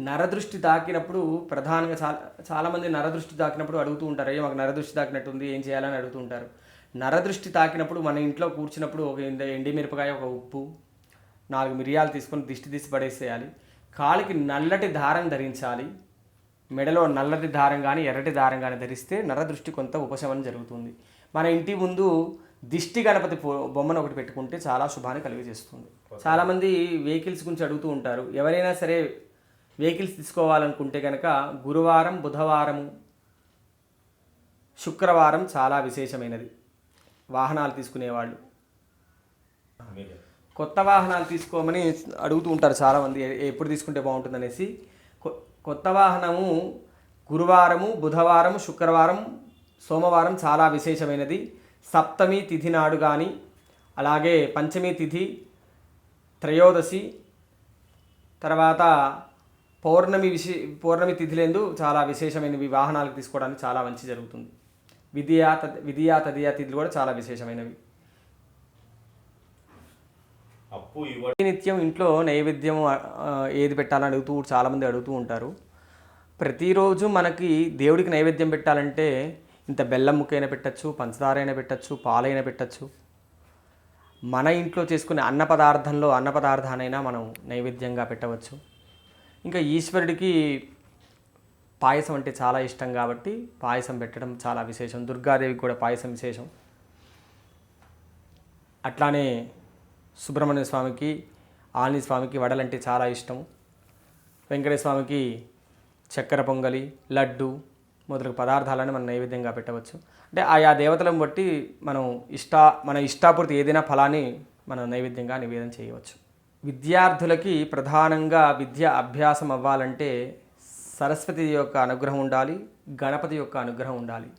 నరదృష్టి తాకినప్పుడు ప్రధానంగా చాలా చాలామంది నరదృష్టి తాకినప్పుడు అడుగుతూ ఉంటారు ఏ మాకు నరదృష్టి తాకినట్టుంది ఏం చేయాలని అడుగుతూ ఉంటారు నరదృష్టి తాకినప్పుడు మన ఇంట్లో కూర్చున్నప్పుడు ఒక ఎండ- ఎండి మిరపకాయ ఒక ఉప్పు నాలుగు మిరియాలు తీసుకొని దిష్టి తీసి పడేసేయాలి. కాలికి నల్లటి దారం ధరించాలి. మెడలో నల్లటి దారం కానీ ఎర్రటి దారం కానీ ధరిస్తే నరదృష్టి కొంత ఉపశమనం జరుగుతుంది. మన ఇంటి ముందు దిష్టి గణపతి బొమ్మను ఒకటి పెట్టుకుంటే చాలా శుభాన్ని కలిగజేస్తుంది. చాలామంది వెహికల్స్ గురించి అడుగుతూ ఉంటారు ఎవరైనా సరే వెహికల్స్ తీసుకోవాలనుకుంటే కనుక గురువారం బుధవారము శుక్రవారం చాలా విశేషమైనది. వాహనాలు తీసుకునేవాళ్ళు. కొత్త వాహనాలు తీసుకోమని అడుగుతూ ఉంటారు చాలామంది ఎప్పుడు తీసుకుంటే బాగుంటుందనేసి. కొ- కొత్త వాహనము గురువారము బుధవారం శుక్రవారం సోమవారం చాలా విశేషమైనది. సప్తమి తిథి నాడు కానీ అలాగే పంచమి తిథి త్రయోదశి తర్వాత పౌర్ణమి విశే పౌర్ణమి తిథిలందు చాలా విశేషమైనవి వాహనాలకు తీసుకోవడానికి చాలా మంచి జరుగుతుంది. విద్యా తద్ విద్యా తదియా తిథులు కూడా చాలా విశేషమైనవి. అప్పు నిత్యం ఇంట్లో నైవేద్యం ఏది పెట్టాలని అడుగుతూ చాలామంది అడుగుతూ ఉంటారు. ప్రతిరోజు మనకి దేవుడికి నైవేద్యం పెట్టాలంటే ఇంత బెల్లం ముక్కైనా పెట్టచ్చు పంచదార అయినా పెట్టచ్చు పాలైనా పెట్టచ్చు. మన ఇంట్లో చేసుకునే అన్న పదార్థంలో అన్న పదార్థానైనా మనం నైవేద్యంగా పెట్టవచ్చు. ఇంకా ఈశ్వరుడికి పాయసం అంటే చాలా ఇష్టం కాబట్టి పాయసం పెట్టడం చాలా విశేషం. దుర్గాదేవికి కూడా పాయసం విశేషం. అట్లానే సుబ్రహ్మణ్య స్వామికి ఆంజనేయ స్వామికి వడలంటే చాలా ఇష్టం. వెంకటేశ్వర స్వామికి చక్కెర పొంగలి లడ్డు మొదలగు పదార్థాలను మనం నైవేద్యంగా పెట్టవచ్చు. అంటే ఆయా దేవతలను బట్టి మనం ఇష్ట మన ఇష్టాపూర్తి ఏదైనా ఫలాన్ని మనం నైవేద్యంగా నివేదన చేయవచ్చు. విద్యార్థులకి ప్రధానంగా విద్య అభ్యాసం అవ్వాలంటే సరస్వతి యొక్క అనుగ్రహం ఉండాలి గణపతి యొక్క అనుగ్రహం ఉండాలి.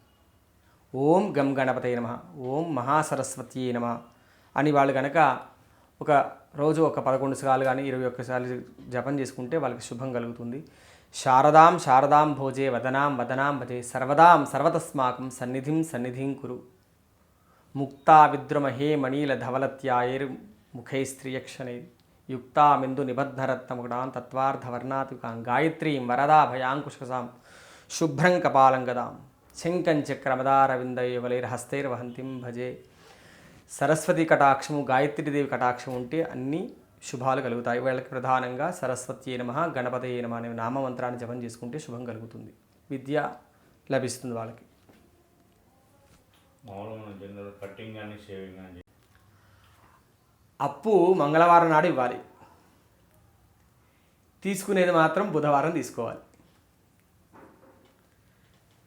ఓం గం గణపతి నమ ఓం మహాసరస్వతి నమ అని వాళ్ళు కనుక ఒక రోజు ఒక పదకొండు సార్లు కానీ ఇరవై ఒక్కసార్లు జపం చేసుకుంటే వాళ్ళకి శుభం కలుగుతుంది. శారదాం శారదాం భోజే వదనాం వదనాం భజే సర్వదాం సర్వతస్మాకం సన్నిధిం సన్నిధిం కురు. ముక్తా విద్రుమహే మణీల ధవలత్యాయర్ ముఖై స్త్రియక్షణై యుక్తామిందు నిబద్ధరత్నముడాం తత్వార్థవర్ణాతికాం గాయత్రీం వరదాభయాంకుశసాం శుభ్రం కపాలం గదాం శంకం చక్రమదారవిందయవలైర్హస్తైర్వహంతిం భజే. సరస్వతి కటాక్షము గాయత్రీదేవి కటాక్షం ఉంటే అన్ని శుభాలు కలుగుతాయి. వీళ్ళకి ప్రధానంగా సరస్వతి నమ గణపతి నమ అనే నామమంత్రాన్ని జపం చేసుకుంటే శుభం కలుగుతుంది. విద్య లభిస్తుంది వాళ్ళకి. కటింగ్ కానీ షేవింగ్ కానీ అప్పు మంగళవారం నాడు ఇవ్వాలి. తీసుకునేది మాత్రం బుధవారం తీసుకోవాలి.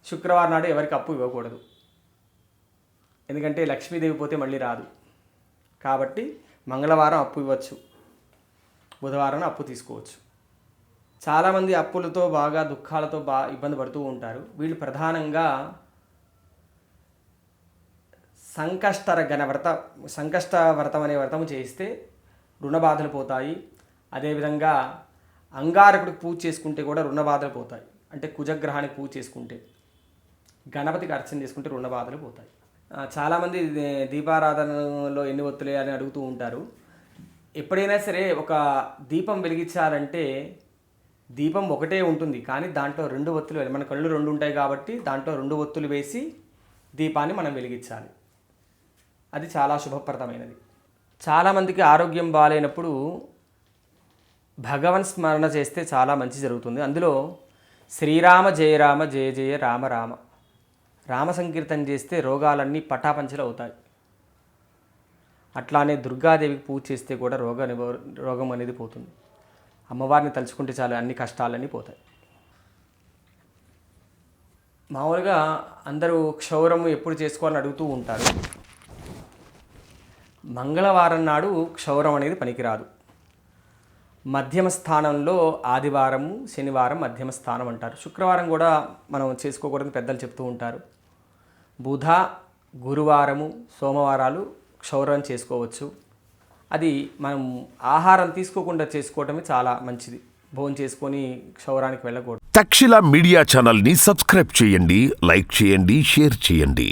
శుక్రవారం నాడు ఎవరికి అప్పు ఇవ్వకూడదు. ఎందుకంటే లక్ష్మీదేవి పోతే మళ్ళీ రాదు. కాబట్టి మంగళవారం అప్పు ఇవ్వచ్చు. బుధవారం అప్పు తీసుకోవచ్చు. చాలామంది అప్పులతో బాగా దుఃఖాలతో బాగా ఇబ్బంది పడుతూ ఉంటారు. వీళ్ళు ప్రధానంగా సంకష్టర గణ వ్రత సంకష్ట వ్రతం అనే వ్రతం చేస్తే రుణ బాధలు పోతాయి. అదేవిధంగా అంగారకుడికి పూజ చేసుకుంటే కూడా రుణ బాధలు పోతాయి. అంటే కుజగ్రహానికి పూజ చేసుకుంటే గణపతికి అర్చన చేసుకుంటే రుణ బాధలు పోతాయి చాలామంది దీపారాధనలో ఎన్ని ఒత్తులే అని అడుగుతూ ఉంటారు. ఎప్పుడైనా సరే ఒక దీపం వెలిగించాలంటే దీపం ఒకటే ఉంటుంది. కానీ దాంట్లో రెండు ఒత్తులు మన కళ్ళు రెండు ఉంటాయి కాబట్టి దాంట్లో రెండు ఒత్తులు వేసి దీపాన్ని మనం వెలిగించాలి. అది చాలా శుభప్రదమైనది. చాలామందికి ఆరోగ్యం బాగాలేనప్పుడు భగవన్ స్మరణ చేస్తే చాలా మంచి జరుగుతుంది. అందులో శ్రీరామ జయ రామ జయ జయ రామ రామ. రామ సంకీర్తన చేస్తే రోగాలన్నీ పటాపంచలు అవుతాయి. అట్లానే దుర్గాదేవికి పూజ చేస్తే కూడా రోగ రోగం అనేది పోతుంది. అమ్మవారిని తలుచుకుంటే చాలు అన్ని కష్టాలన్నీ పోతాయి. మామూలుగా అందరూ క్షౌరము ఎప్పుడు చేసుకోవాలని అడుగుతూ ఉంటారు. మంగళవారం నాడు క్షౌరం అనేది పనికిరాదు. మధ్యమ స్థానంలో ఆదివారము శనివారం మధ్యమ స్థానం అంటారు. శుక్రవారం కూడా మనం చేసుకోకూడదని పెద్దలు చెప్తూ ఉంటారు. బుధ గురువారము సోమవారాలు క్షౌరం చేసుకోవచ్చు. అది మనం ఆహారం తీసుకోకుండా చేసుకోవటమే చాలా మంచిది. భోజనం చేసుకొని క్షౌరానికి వెళ్ళకూడదు. తక్షిల మీడియా ఛానల్ని సబ్స్క్రైబ్ చేయండి లైక్ చేయండి షేర్ చేయండి.